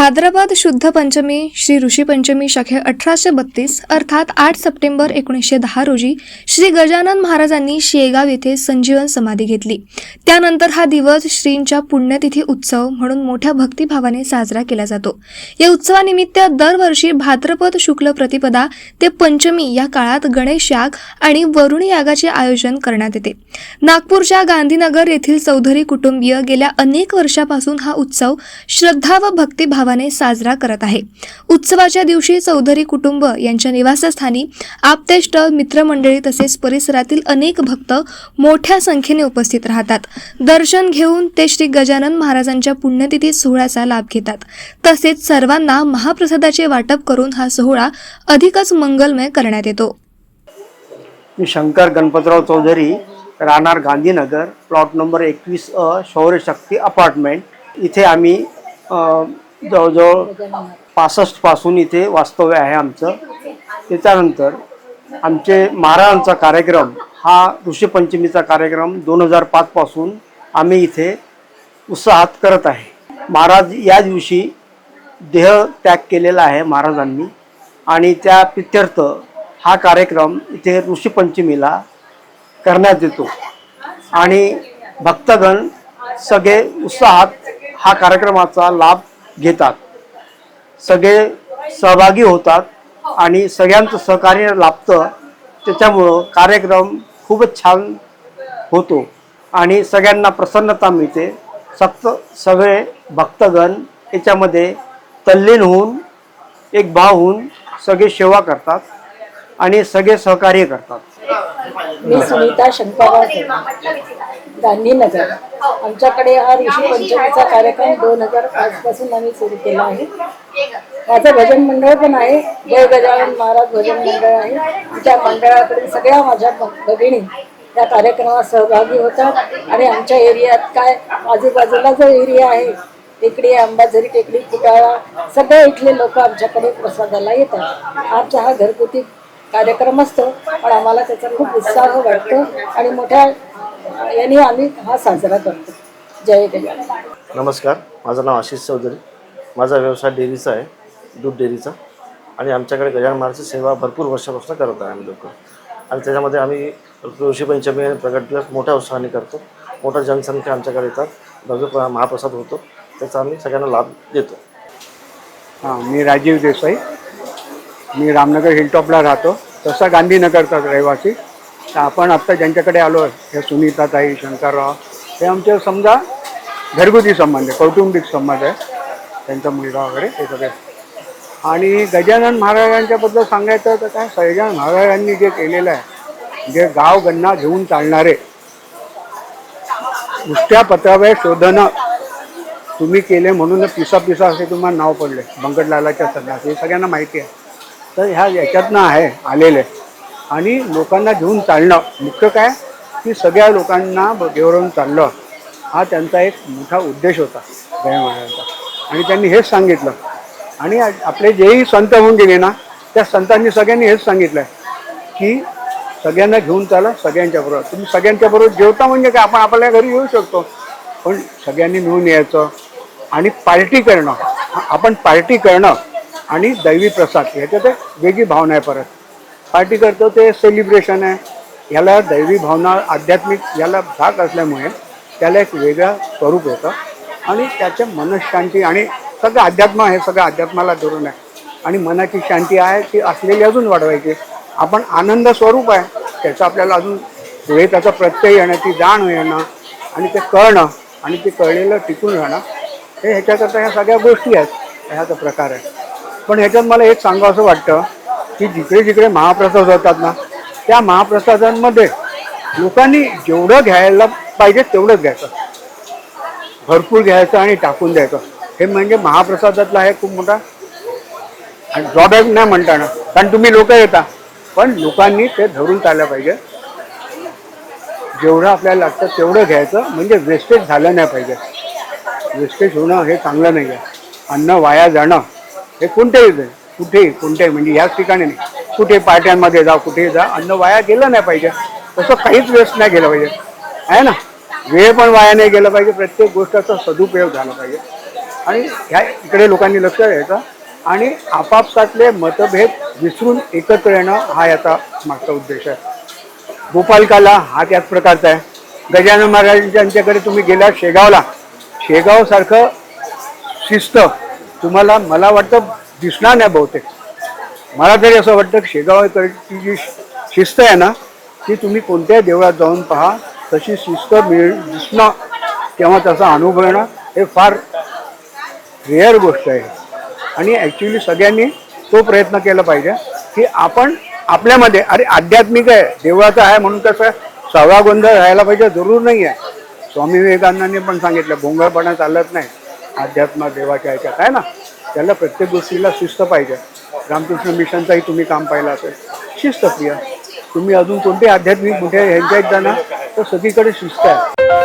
भाद्रपद शुद्ध पंचमी श्री ऋषी पंचमी शके अठराशे बत्तीस अर्थात आठ सप्टेंबर एकोणीसशे दहा रोजी श्री गजानन महाराजांनी शेगाव येथे संजीवन समाधी घेतली. त्यानंतर हा दिवस श्रींच्या पुण्यतिथी उत्सव म्हणून मोठ्या भक्तिभावाने साजरा केला जातो. या उत्सवानिमित्त दरवर्षी भाद्रपद शुक्ल प्रतिपदा ते पंचमी या काळात गणेश याग आणि वरुण यागाचे आयोजन करण्यात येते. नागपूरच्या गांधीनगर येथील चौधरी कुटुंबीय गेल्या अनेक वर्षापासून हा उत्सव श्रद्धा व भक्तिभावाने साजरा करत आहे. उत्सवाच्या दिवशी चौधरी कुटुंब यांच्या निवासस्थानी आपतेष्ट मित्रमंडळी तसेच परिसरातील अनेक भक्त मोठ्या संख्येने उपस्थित राहतात. दर्शन घेऊन ते श्री गजानन महाराजांच्या पुण्यतिथी सोहळ्याचा लाभ घेतात. तसेच सर्वांना महाप्रसादाचे वाटप करून हा सोहळा अधिकच मंगलमय करण्यात येतो. मी शंकर गणपतराव चौधरी राहणार गांधीनगर प्लॉट नंबर एकवीस अ शौर्यशक्ती अपार्टमेंट इथे आम्ही जवळजवळ जवळजवळ पासष्टपासून इथे वास्तव्य आहे आमचं. त्याच्यानंतर आमचे महाराजांचा कार्यक्रम हा ऋषीपंचमीचा कार्यक्रम दोन हजार पाचपासून आम्ही इथे उत्साहात करत आहे. महाराज या दिवशी देह त्याग केलेला आहे महाराजांनी आणि त्या प्रित्यर्थ हा कार्यक्रम इथे ऋषीपंचमीला करण्यात येतो. आणि भक्तगण सगळे उत्साहात हा कार्यक्रमाचा लाभ घेतात. सगळे सहभागी होतात आणि सगळ्यांचं सहकार्य लाभतं. त्याच्यामुळं कार्यक्रम खूपच छान होतो आणि सगळ्यांना प्रसन्नता मिळते. सक्त सगळे भक्तगण याच्यामध्ये तल्लीन होऊन एक भाव होऊन सगळे सेवा करतात आणि सगळे सहकार्य करतात. मी सुनीता शंकरराव गांधीनगर आमच्याकडे हा ऋषी पंचमीचा कार्यक्रम दोन हजार पाच पासून आम्ही सुरू केला आहे. माझं भजन मंडळ पण आहे. जय गजानन महाराज भजन मंडळ आहे. आमच्या मंडळाकडे सगळ्या माझ्या भ- भगिनी त्या कार्यक्रमात सहभागी होतात. आणि आमच्या एरियात काय आजूबाजूला जो एरिया आहे टेकडी अंबाझरी टेकडी फुटाळा सगळे इथले लोक आमच्याकडे प्रसादाला येतात. आमचा हा घरगुती कार्यक्रम असतो पण आम्हाला त्याचा खूप उत्साह वाटतो. आणि मोठ्या याने आम्ही हा साजरा करतो. जय गजानन नमस्कार माझं नाव आशिष चौधरी. माझा व्यवसाय डेअरीचा आहे दूध डेअरीचा. आणि आमच्याकडे गजानन महाराजची सेवा भरपूर वर्षापासून करत आहे आम्ही लोक. आणि त्याच्यामध्ये आम्ही ऋषीपंचमी आणि प्रगट दिवस मोठ्या उत्साहाने करतो. मोठ्या जनसंख्या आमच्याकडे येतात. भव्य प्र- महाप्रसाद होतो. त्याचा आम्ही सगळ्यांना लाभ देतो. हां मी राजीव देसाई. मी रामनगर हिलटॉपला राहतो. तसा गांधीनगरचा रहिवासी. आपण आत्ता ज्यांच्याकडे आलो आहे हे सुनीताताई शंकरराव हे आमचे समजा घरगुती संबंध आहे कौटुंबिक संबंध आहे त्यांचा मुलगा वगैरे हे सगळे. आणि गजानन महाराजांच्याबद्दल सांगायचं तर काय गजानन महाराजांनी जे केलेलं आहे जे गाव गन्ना घेऊन चालणारे नुसत्या पत्रावर शोधनं तुम्ही केले म्हणून पिसा पिसा असे तुम्हाला नाव पडले बंकटलालाच्या सध्यास हे सगळ्यांना माहिती आहे. तर ह्या याच्यातनं आहे आलेले आणि लोकांना घेऊन चालणं. मुख्य काय? की सगळ्या लोकांना ब- घेऊन चाललं हा त्यांचा एक मोठा उद्देश होता जय महाराजांचा. आणि त्यांनी हेच सांगितलं. आणि आपले जेही संत होऊन गेले ना त्या संतांनी सगळ्यांनी हेच सांगितलं की सगळ्यांना घेऊन चाला सगळ्यांच्या बरोबर. तुम्ही सगळ्यांच्या बरोबर जेवता म्हणजे काय? आपण आपल्या घरी येऊ शकतो. पण सगळ्यांनी मिळून यायचं आणि पार्टी करणं. आपण पार्टी करणं आणि दैवी प्रसाद ह्याच्यात वेगळी भावना आहे परत. पार्टी करतो ते सेलिब्रेशन आहे. ह्याला दैवी भावना आध्यात्मिक याला भाग असल्यामुळे त्याला एक वेगळं स्वरूप होतं आणि त्याच्या मनशांती आणि सगळं अध्यात्म हे सगळं अध्यात्माला धरून आहे. आणि मनाची शांती आहे ती असलेली अजून वाढवायची. आपण आनंद स्वरूप आहे त्याचं आपल्याला अजून पुढे त्याचा प्रत्यय येणं ती जाण येणं आणि ते कळणं आणि ते कळलेलं टिकून राहणं हे ह्याच्याकरता ह्या सगळ्या गोष्टी आहेत ह्याचा प्रकार आहे. पण ह्याच्यात मला एक सांगावं असं वाटतं की जिकडे जिकडे महाप्रसाद होतात ना त्या महाप्रसादांमध्ये लोकांनी जेवढं घ्यायला पाहिजे तेवढंच घ्यायचं. भरपूर घ्यायचं आणि टाकून द्यायचं. हे म्हणजे महाप्रसादातला आहे खूप मोठा आणि ड्रॉबॅक नाही म्हणता ना कारण तुम्ही लोक येता पण लोकांनी ते धरून चाललं पाहिजे. जेवढं आपल्याला लागतं तेवढं घ्यायचं म्हणजे वेस्टेज झालं नाही पाहिजे. वेस्टेज होणं हे चांगलं नाही आहे अन्न वाया जाणं हे कोणतेही कुठे कोणत्याही म्हणजे ह्याच ठिकाणी नाही. कुठे पार्ट्यांमध्ये जा कुठेही जा अन्न वाया गेलं नाही पाहिजे. तसं काहीच वेस्ट नाही गेलं पाहिजे. आहे ना? वेळ पण वाया नाही गेलं पाहिजे. प्रत्येक गोष्टीचा सदुपयोग झाला पाहिजे. आणि ह्या इकडे लोकांनी लक्ष द्यायचं. आणि आपापसातले मतभेद विसरून एकत्र येणं हा याचा मागचा उद्देश आहे. गोपालकाला हा त्याच प्रकारचा आहे. गजानन महाराजांच्याकडे तुम्ही गेला शेगावला. शेगावसारखं शिस्त. तुम्हाला मला वाटतं दिसणार नाही बहुतेक. मला तरी असं वाटतं की शेगावकरची जी शिस्त आहे ना ती तुम्ही कोणत्याही देवळात जाऊन पहा तशी शिस्त मिळ दिसणं किंवा त्याचा अनुभव येणं हे फार रेअर गोष्ट आहे. आणि ॲक्च्युली सगळ्यांनी तो प्रयत्न केला पाहिजे की आपण आपल्यामध्ये अरे आध्यात्मिक आहे देवळाचं आहे म्हणून कसं सहावा गोंधळ राहायला पाहिजे जरूर नाही आहे. स्वामी विवेकानंदांनी पण सांगितलं भोंगळपणा चालत नाही. अध्यात्म देवाच्या ह्याच्यात आहे ना? त्याला प्रत्येक गोष्टीला शिस्त पाहिजे. रामकृष्ण मिशनचाही तुम्ही काम पाहिलं असेल. शिस्तप्रिय तुम्ही अजून कोणते आध्यात्मिक मोठ्या ह्यांच्या आहेत ना तर सगळीकडे शिस्त आहे.